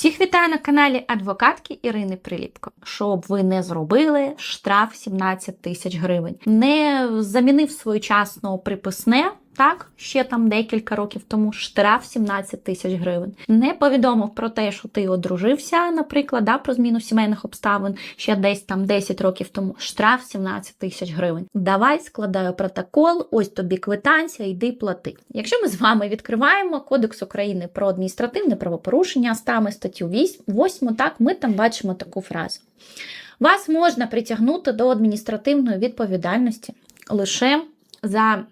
Всіх вітаю на каналі адвокатки Ірини Приліпко. Щоб ви не зробили штраф 17 тисяч гривень, не замінив своєчасно приписне. Так, ще там декілька років тому штраф 17 тисяч гривень. Не повідомив про те, що ти одружився, наприклад, да, про зміну сімейних обставин ще десь там 10 років тому. Штраф 17 тисяч гривень. Давай складаю протокол, ось тобі квитанція, йди плати. Якщо ми з вами відкриваємо Кодекс України про адміністративне правопорушення, стами статтю 8, так ми там бачимо таку фразу. Вас можна притягнути до адміністративної відповідальності лише за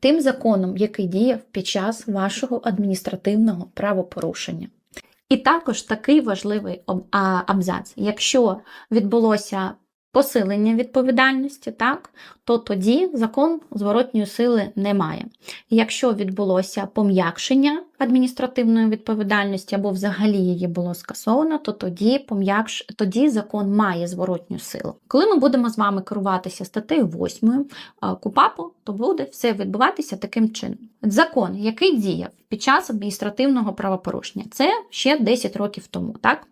тим законом, який діяв під час вашого адміністративного правопорушення. І також такий важливий абзац. Якщо відбулося посилення відповідальності, так, то тоді закон зворотньої сили не має. Якщо відбулося пом'якшення адміністративної відповідальності або взагалі її було скасовано, то тоді пом'якш... тоді закон має зворотню силу. Коли ми будемо з вами керуватися статтею 8 КУПАПу, то буде все відбуватися таким чином. Закон, який діяв під час адміністративного правопорушення, це ще 10 років тому, так?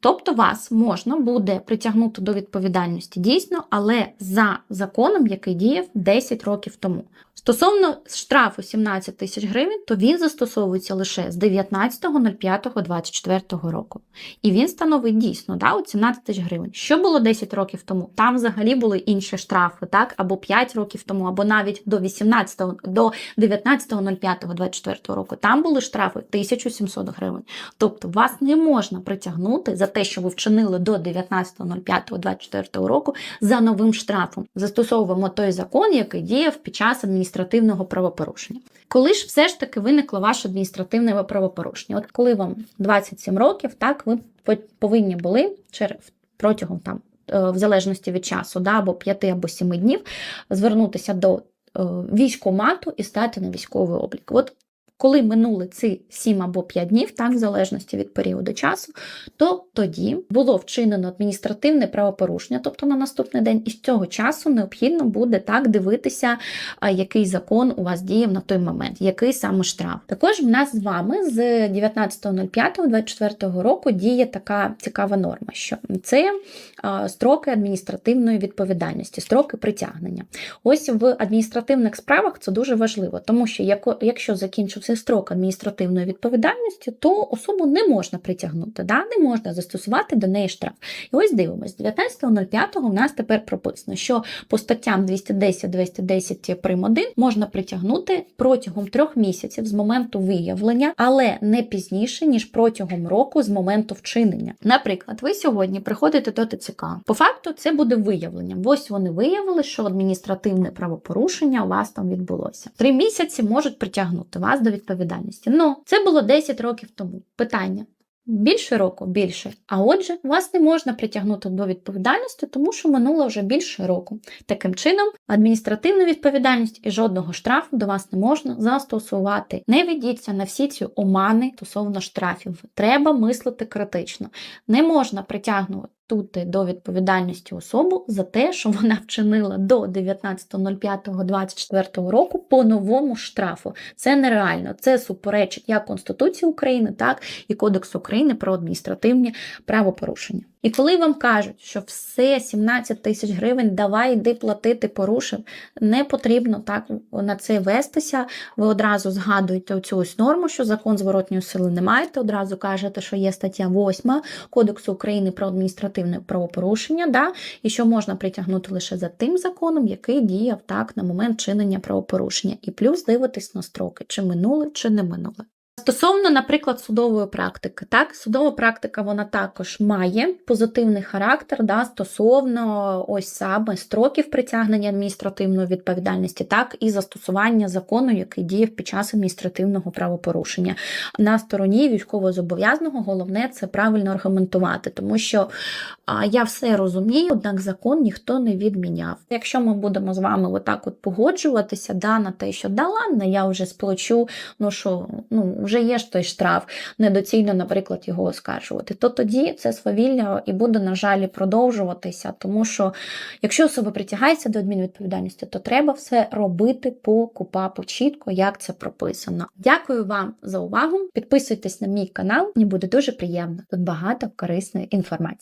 Тобто вас можна буде притягнути до відповідальності дійсно, але за законом, який діяв 10 років тому. Стосовно штрафу 17 тисяч гривень, то він застосовується лише з 19.05.24 року. І він становить дійсно да, от 17 тисяч гривень. Що було 10 років тому? Там взагалі були інші штрафи, так? або 5 років тому, або навіть до 18 до 19.05.24 року. Там були штрафи 1700 гривень. Тобто вас не можна притягнути за те, що ви вчинили до 19.05.24 року за новим штрафом. Застосовуємо той закон, який діяв під час адміністративного правопорушення. Коли ж все ж таки виникло ваше адміністративне правопорушення? От коли вам 27 років, так ви повинні були протягом там. е, В залежності від часу, да, або 5 або 7 днів, звернутися до військомату і стати на військовий облік. От коли минули ці 7 або 5 днів, так, в залежності від періоду часу, то тоді було вчинено адміністративне правопорушення, тобто на наступний день, і з цього часу необхідно буде так дивитися, який закон у вас діяв на той момент, який саме штраф. Також в нас з вами з 19.05.24 року діє така цікава норма, що це строки адміністративної відповідальності, строки притягнення. Ось в адміністративних справах це дуже важливо, тому що якщо закінчився строк адміністративної відповідальності, то особу не можна притягнути, да? не можна застосувати до неї штраф. І ось дивимось, 19.05 у нас тепер прописано, що по статтям 210-210 прим. 1 можна притягнути протягом трьох місяців з моменту виявлення, але не пізніше, ніж протягом року з моменту вчинення. Наприклад, ви сьогодні приходите до ТЦК. По факту це буде виявленням. Ось вони виявили, що адміністративне правопорушення у вас там відбулося. Три місяці можуть притягнути вас до відповідальності. Ну, це було 10 років тому. Питання. Більше року більше. А отже, вас не можна притягнути до відповідальності, тому що минуло вже більше року. Таким чином, адміністративну відповідальність і жодного штрафу до вас не можна застосувати. Не ведіться на всі ці омани стосовно штрафів. Треба мислити критично. Не можна притягнути до відповідальності особу за те, що вона вчинила до 19.05.24 року по новому штрафу. Це нереально. Це суперечить як Конституції України, так і Кодексу України про адміністративні правопорушення. І коли вам кажуть, що все 17 тисяч гривень, давай йди платити, порушив, не потрібно так на це вестися. Ви одразу згадуєте оцю ось норму, що закон зворотньої сили не маєте. Одразу кажете, що є стаття 8 Кодексу України про адміністративне правопорушення, да, і що можна притягнути лише за тим законом, який діяв так на момент чинення правопорушення. І плюс дивитись на строки, чи минули, чи не минули. Стосовно, наприклад, судової практики, так, судова практика вона також має позитивний характер да, стосовно ось саме строків притягнення адміністративної відповідальності, так і застосування закону, який діяв під час адміністративного правопорушення. На стороні військовозобов'язаного головне це правильно аргументувати, тому що я все розумію, однак закон ніхто не відміняв. Якщо ми будемо з вами отак от погоджуватися да, на те, що да ладно, я вже сплачу, ну що, ну вже вже є ж той штраф, недоцільно, наприклад, його оскаржувати, то тоді це свавілля і буде, на жаль, продовжуватися, тому що якщо особа притягається до адмінвідповідальності, то треба все робити по КУПАПу чітко, як це прописано. Дякую вам за увагу. Підписуйтесь на мій канал, мені буде дуже приємно. Тут багато корисної інформації.